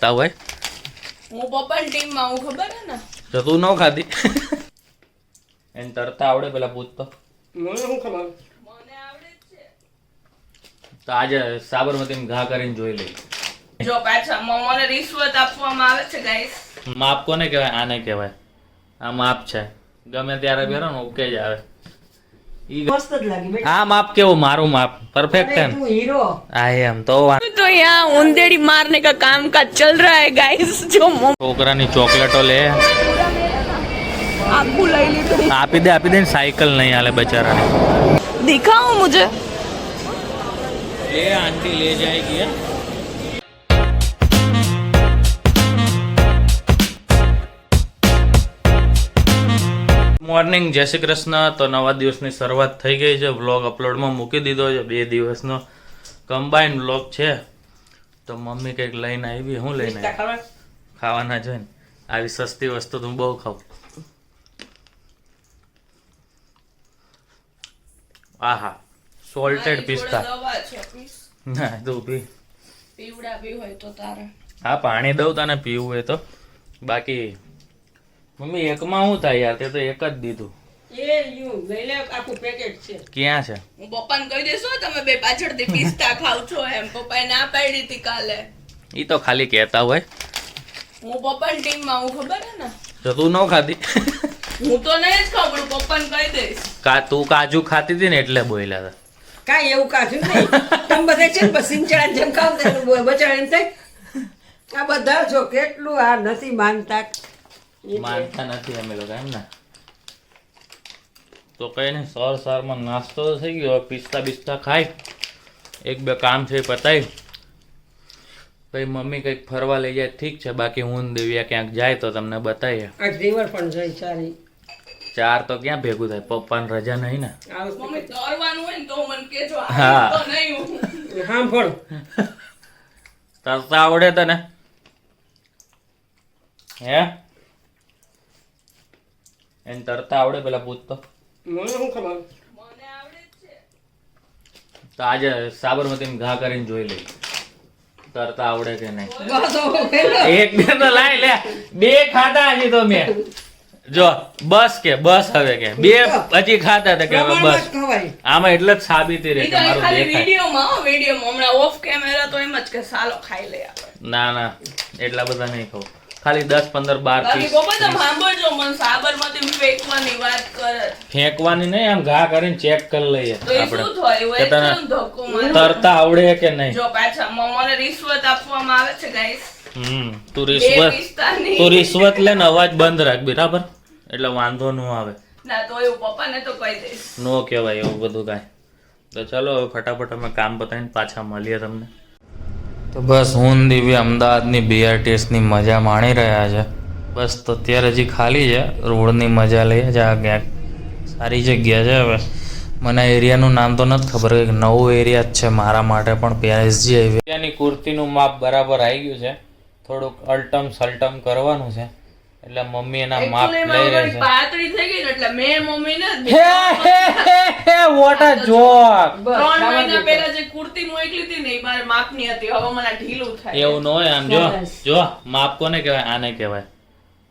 તા હોય? હું પપ્પા ટીમમાં હું ખબર હે ને? તો તું ન ખાધી. એને તરતા આવડે પેલા પૂછ તો. મને શું ખબર? મને આવડે છે. તો આજે સાબરમતી ઘા કરીને જોઈ લઈ જો પાછા મને રિશ્વત આપવામાં આવે છે ગાઈસ માપ કોને કહેવાય? આને કહેવાય. આ માપ છે. ગમે ત્યારે પહેરો ને ઓકે જ આવે. ઈ ગ- મસ્ત જ લાગી બેટા આ માપ કેવું મારું માપ પરફેક્ટ है અરે તું હીરો આ એમ તો વાં- तो यहाँ उंदेड़ी मारने का काम काज चल रहा है गाइस जो मम- છોકરાની ચોકલેટો લે आखू लई लीधું આપી દે આપી દે ને સાયકલ નહીં હાલે બચારાને दिखाओ मुझे ले आंटी ले जाएगी મોર્નિંગ જય શ્રી કૃષ્ણ. તો નવા દિવસની શરૂઆત થઈ ગઈ છે. વ્લોગ અપલોડમાં મૂકી દીધો છે. બે દિવસનો કમ્બાઈન વ્લોગ છે. તો મમ્મી કંઈક લઈને આવી. હું લઈને આવી? ખાવા ખાવાના જોઈને. આવી સસ્તી વસ્તુ તો હું બહુ ખાઉં. આહા સોલ્ટેડ પિસ્તા. ના તું પી પીવડા બી હોય તો તારે. હા પાણી દઉં તને પીવું હોય તો. બાકી મમ્મી એકમાં શું થાય યાર? તે તો એક જ દીધું. એ યુ લઈ લે આખું પેકેટ છે. ક્યાં છે? હું પપ્પાને કહી દેશો તમે બે પાછળથી પિસ્તા ખાવ છો એમ. પપ્પાએ ના પાડી હતી કાલે. ઈ તો ખાલી કહેતા હોય. હું પપ્પાની ટીમમાં હું ખબર હે ને? તો તું ન ખાધી. હું તો નહીં જ ખાવ પણ પપ્પાને કહી દઈશ. કા તું કાજુ ખાતી હતી ને એટલે બોલ્યા હતા. કાંઈ એવું કાજુ નહીં. તમે બધા છે ને બસ સિંચડા જેમ ખાવ બચાવ એમ થાય. આ બધા જો કેટલું આ નથી માનતા. માનતા નથી અમે લોકો એમ ને. તો કઈ નહીં સર સરમાં નાસ્તો થઈ ગયો પિસ્તા બિસ્તા ખાય એક બે કામ છે એ પતાય પછી મમ્મી કંઈક ફરવા લઈ જાય ઠીક છે બાકી હું દેવિયા ક્યાંક જાય તો તમને બતાવીએ. રિવર પણ જોઈ સારી. ચાર તો ક્યાં ભેગું થાય પપ્પા ને રજા નહીં ને. આ મમ્મી તરવાનું હોય ને તો મને કેજો હા. તો નહીં હું. સાંભળ. તરતા આવડે તને. હે? એને તરતા આવડે પેલા પૂછ તો. મને શું ખબર? મને આવડે છે તો આજે સાબરમતી ઘા કરીને જોઈ લઈ. તરતા આવડે કે નહીં? હવે એક બે તો લાઈ લે. બે ખાતા હજી તો મેં. જો બસ કે બસ હવે કે. બે હજી ખાતા હતા કે હવે બસ. આમાં એટલે જ સાબિતી રહે કે મારું વિડીયોમાં હો હમણાં ઓફ કેમેરા તો એમ જ કે સાલો ખાઈ લે ના ના. એટલા બધા નહીં ખાવ. ખાલી દસ પંદર બાર ફેંકવાની નહીં આમ ઘા કરીને ચેક કરી લઈએ આપણે. તરતા આવડે કે નહીં? જો પાછા મ- રિશ્વત આપવામાં આવે છે ગાઈસ હમ તું રિશ્વત તું રિશ્વત લે ને અવાજ બંધ રાખ બરાબર? એટલે વાંધો ન આવે. ના તો એવું પપ્પાને તો કહી દઈશ. નો કહેવાય એવું બધું કાંઈ. તો ચલો હવે ફટાફટ અમે કામ પતાવીને પાછા મળીએ તમને. તો બસ હું દિવ્ય અમદાવાદની બીઆરટીએસની મજા માણી રહ્યા છે. બસ તો અત્યારે હજી ખાલી છે રોડની મજા લઈએ છે આ ક્યાંક સારી જગ્યા છે હવે. મને એરિયાનું નામ તો નથી ખબર કે નવું એરિયા જ છે મારા માટે પણ પીઆરએસજી હાઈવે એરિયાની કુર્તીનું માપ બરાબર આવી ગયું છે. થોડુંક અલ્ટમ સલ્ટમ કરવાનું છે. એટલે મમ્મી એના માપ લઈ રહી છે. પાતળી થઈ ગઈ ને એટલે મે મમ્મીને જ હે વોટ અ જોક બસ ત્રણ મહિના પહેલા જે કુર્તી મોકલી હતી ને એ મારે માપની હતી. હવે મને ઢીલું થાય. એવું ન હોય આમ જો જો માપ કોને કહેવાય? આને કહેવાય.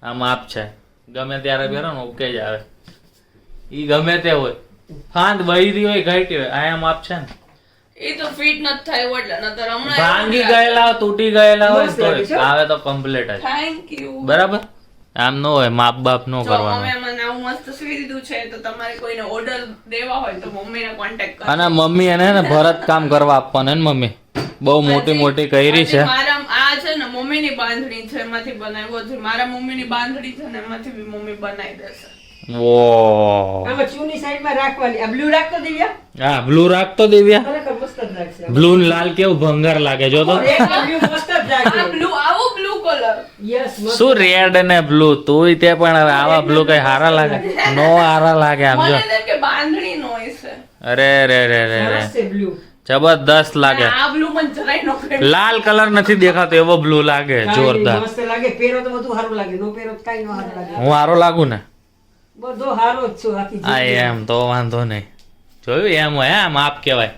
આ માપ છે. ગમે ત્યારે પહેરો ને ઉકે જ આવે. ઈ ગમે તે હોય. ફાંદ વહીરી હોય ઘટી હોય આયા માપ છે ને. એ તો ફિટ નથી થાય એટલે નતર હમણાં ભાંગી ગયેલા તૂટી ગયેલા હોય તો આવે તો કમ્પ્લીટ જ. થેન્ક યુ બરાબર? આમ ન હોય માપ બાપ ન હવે કરવાનું. મને આવું મસ્ત સીવી દીધું છે તો તમારે કોઈને ઓર્ડર દેવા હોય તો મમ્મીને કોન્ટેક્ટ કરો અને મમ્મી એને ને ભરત કામ કરવા આપવાનું ને મમ્મી? બહુ મોટી મોટી કરી છે. મારા આ છે ને મમ્મીની બાંધણી છે એમાંથી બનાવ્યો છે. મારા મમ્મીની બાંધણી છે ને એમાંથી બી મમ્મી બનાવી દેશે. ઓ આમાં ચૂની સાઈડમાં રાખવાની. આ બ્લુ રાખતો દિવ્યા? હા બ્લુ રાખતો દેવ્યા. ખરેખર મસ્ત જ લાગશે બ્લુ લાલ કેવું ભંગાર લાગે જો તો ને બ્લુ કલર શું રેડ ને બ્લુ તુંય તે પણ હવે આવા બ્લુ કઈ હારા લાગે? નો હારા લાગે આમ જો. બાંધણી નો છે અરે રે રે રે રે જબરદસ્ત લાગે. આ બ્લુ મને જરાય નો ગમે. લાલ કલર નથી દેખાતો એવો બ્લુ લાગે જોરદાર. મસ્ત લાગે. પહેરો તો બધું સારું લાગે. નો પહેરો તો કાંઈ ન સારું લાગે. હું હારો લાગુ ને? બધો હારો જ છું આખી આ એમ તો વાંધો નહીં. જોયું એમ હોય આમ આપ કહેવાય.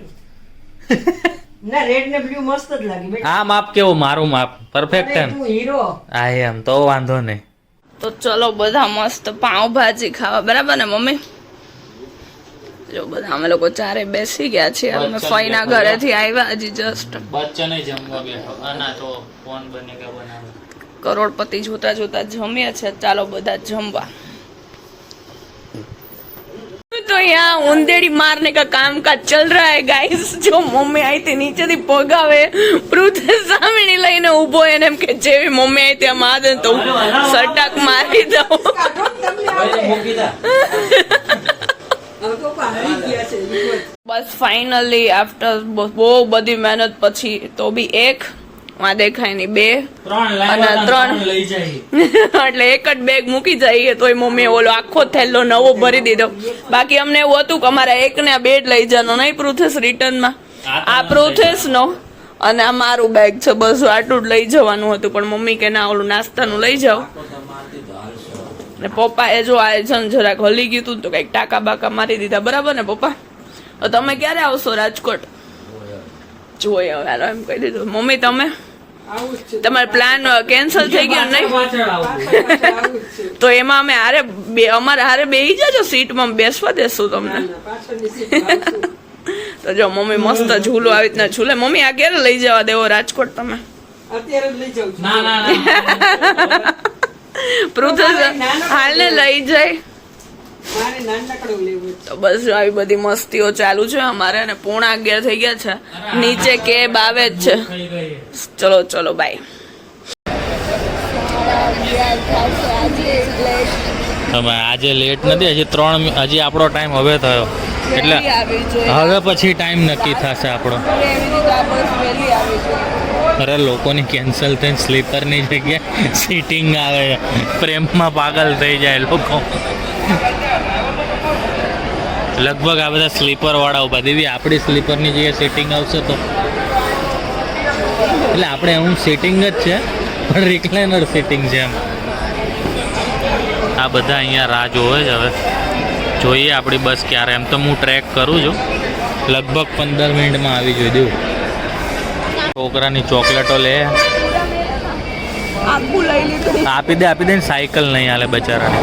ના રેડ ને બ્લુ મસ્ત જ લાગી બેટા. આ માપ કેવો? મારું માપ. પરફેક્ટ એમ. તું હીરો આ એમ તો વાંધો નહીં. તો ચલો બધા મસ્ત પાવભાજી ખાવા. બરાબર ને મમ્મી? જો બધા અમે લોકો ચારે બેસી ગયા છીએ. અમે ફઈના ઘરેથી આવ્યા હજી જસ્ટ બચ્ચને જમવા બેઠો આના તો ફોન બને કે બનાવે. કરોડપતિ જોતા જોતા જમીએ છે. ચાલો બધા જમવા. तो यहाँ उंदेड़ी मारने का काम काज चल रहा है गाइस जो મમ્મી આવી તે નીચેથી પગાવે પૃથ્વી સામેની લઈને ઊભો એને એમ કે જેવી મમ્મી આવી ત્યાં મારે તો સટાક મારી દઉં કાઢો ને તમને આવડે. મૂકી દે હવે તો પાડી ગયા છે ઈ જ. બસ ફાઇનલી આફ્ટર બહુ બધી મહેનત પછી તો બી એક માં દેખાય નહીં બે ત્રણ અને ત્રણ. એટલે એક જ બેગ મૂકી જઈએ તોય મમ્મીએ ઓલો આખો થેલો નવો ભરી દીધો. બાકી અમને એવું હતું કે અમારે એક ને આ બેડ લઈ જવાનો નહીં પ્રુથેસ રિટર્નમાં. આ આ પ્રુથેસ નો અને આ મારું બેગ છે બસ આટલું જ લઈ જવાનું હતું પણ મમ્મી કે ના ઓલું નાસ્તાનું લઈ જાઓ. ને પપ્પા એ જો આ છે ને જરાક હલી ગયું હતું ને તો કંઈક ટાકા બાકા મારી દીધા. બરાબર ને પપ્પા? તો તમે ક્યારે આવશો રાજકોટ? જોઈએ હવે એમ કહી દીધું. મમ્મી તમે? તમારો પ્લાન કેન્સલ થઈ ગયો નહીં? તો એમાં અમે હારે બે અમારે હારે બેહી જજો સીટમાં બેસવા દેશું તમને. તો જો મમ્મી મસ્ત ઝૂલો આવી રીતના ઝૂલે. મમ્મી આ ક્યારે લઈ જવા દેવો રાજકોટ તમે? અત્યારે જ લઈ જાઉં છું. ના ના ના. પૃથ્વી હાલને લઈ જાય મારે નાનકડું લેવું છે તો બસ આવી બધી મસ્તીઓ ચાલુ છે અમારે અને પૂણા અગિયાર થઈ ગયા છે. નીચે કેબ આવે જ છે. ચલો ચલો બાય તમે આજે લેટ નથી હજી ત્રણ હજી આપણો ટાઈમ હવે થયો. એટલે હવે પછી ટાઈમ નક્કી થશે આપણો. અરે લોકોની કેન્સલ થઈને સ્લીપરની જગ્યાએ સીટિંગ આવે પ્રેમમાં પાગલ થઈ જાય લોકો. લગભગ આ બધા સ્લીપર વાળા ઊભા. દેવી આપણી સ્લીપરની જગ્યાએ સિટિંગ આવશે તો. એટલે આપણે હું સિટિંગ જ છે પણ રિક્લાઇનર સીટિંગ છે એમ. આ બધા અહીંયા રાહ જોવે જ હવે. જોઈએ આપણી બસ ક્યારે. એમ તો હું ટ્રેક કરું છું. લગભગ પંદર મિનિટમાં આવી જોઈ દઉં છોકરાની ચોકલેટો લે. આપી દે આપી દે ને સાયકલ નહીં હાલે બચારાને.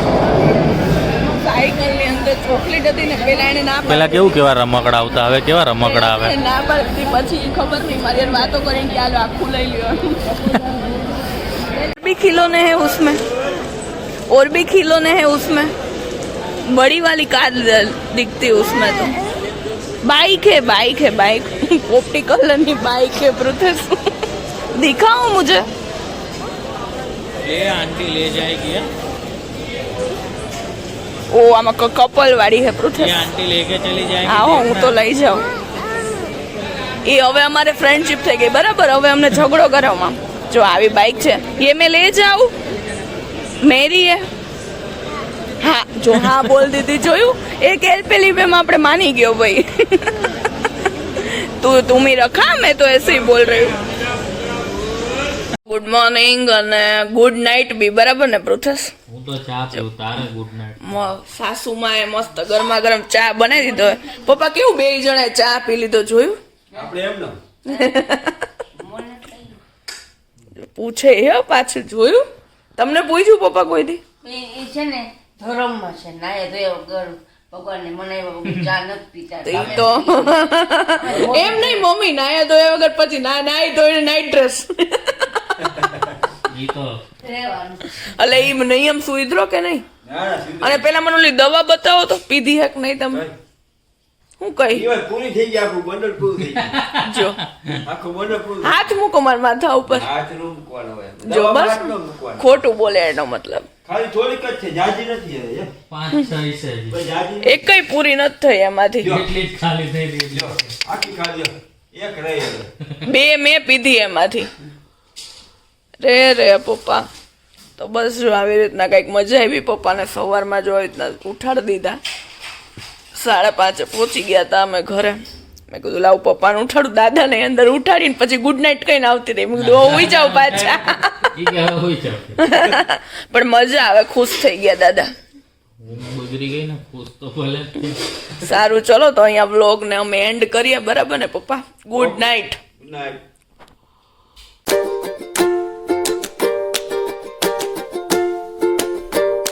સાયકલ ચોકલેટ હતી ને પેલા એને ના પેલા કેવું કેવા રમકડા આવતા હવે કેવા રમકડા આવે એને ના પાડતી પછી ઈ ખબર નહીં મારી હારે વાતો કરીને કે હાલો આખું લઈ લ્યો भी खिलौने हैं उसमें और भी खिलौने हैं उसमें बड़ी वाली कार दिखती है उसमें तो बाइक है बाइक है बाइक पोपटी कलर की बाइक है पृथ्वी दिखाओ मुझे લે આંટી લે જાયગી ओ આમાં કપલ વાળી હે પૃથ્વી આંટી લેકે ચલી આવો હું તો લઈ જાઉં એ હવે અમારે ફ્રેન્ડશિપ થઈ ગઈ બરાબર હવે અમને ઝઘડો કરવામાં જો આવી બાઇક છે ये मैं ले जाऊं मेरी है હા જો હા બોલ દીધી જોયું એક એલપેલી पे में આપણે માની ગયો ભાઈ તું તું મી રખા મેં તો ऐसे ही बोल रही हूँ ગુડ મોર્નિંગ અને ગુડ નાઇટ બી બરાબર ને પૃથેશ હું તો ચા પીઉં તારે ગુડ નાઇટ મ- સાસુમાએ મસ્ત ગરમા ગરમ ચા બનાવી દીધો પપ્પા કેવું બે જણાએ ચા પી લીધો જોયું? પૂછે હે પાછું જોયું? તમને પૂછ્યું પપ્પા કોઈ દી? એ એ છે ને ધર્મમાં છે નાય ધોયા વગર ભગવાનને મનાવ્યા ચા નથી પીતા. તો ઈ તો એમ નહીં મમ્મી નાયા ધોયા વગર પછી ના નાઈ ધોઈને નાઈટ ડ્રેસ એટલે ઈ નિયમ સુધરો કે નહીં? અને પેલા મને ઓલી દવા બતાવો તો પીધી હક નહીં તમે? હું કઈ? પૂરી થઈ ગઈ આખું બંડલ પૂરું થઈ ગયું. જો. આખું બંડલ પૂરું હાથ મૂકો મારા માથા ઉપર. હાથનું મૂકવાનો હોય. જો બસ. ખોટું બોલે એનો મતલબ. ખાલી થોડીક જ છે જાજી નથી હે. પાંચ છ છે હજી. કોઈ જાજી નથી. એકઈ પૂરી નથી થઈ એમાંથી. એટલી જ ખાલી થઈ રહી આખી ખાલી. એક રહી બે મેં પીધી એમાંથી. રે રે, પપ્પા. તો બસ જો આવી રીતના કંઈક મજા આવી. પપ્પાને સવારમાં જો આવી રીતના ઉઠાડી દીધા. સાડા પાંચે પહોંચી ગયા હતા અમે ઘરે. મેં કીધું, લાવ પપ્પાને ઉઠાડું. દાદાને અંદર ઉઠાડીને પછી ગુડ નાઇટ કહીને આવતી રહી. મેં કીધું હોઈ જાવ પાછા. પણ મજા આવે, ખુશ થઈ ગયા દાદા. ને સારું, ચલો તો અહીંયા વ્લોગને અમે એન્ડ કરીએ. બરાબર ને, પપ્પા? Good night night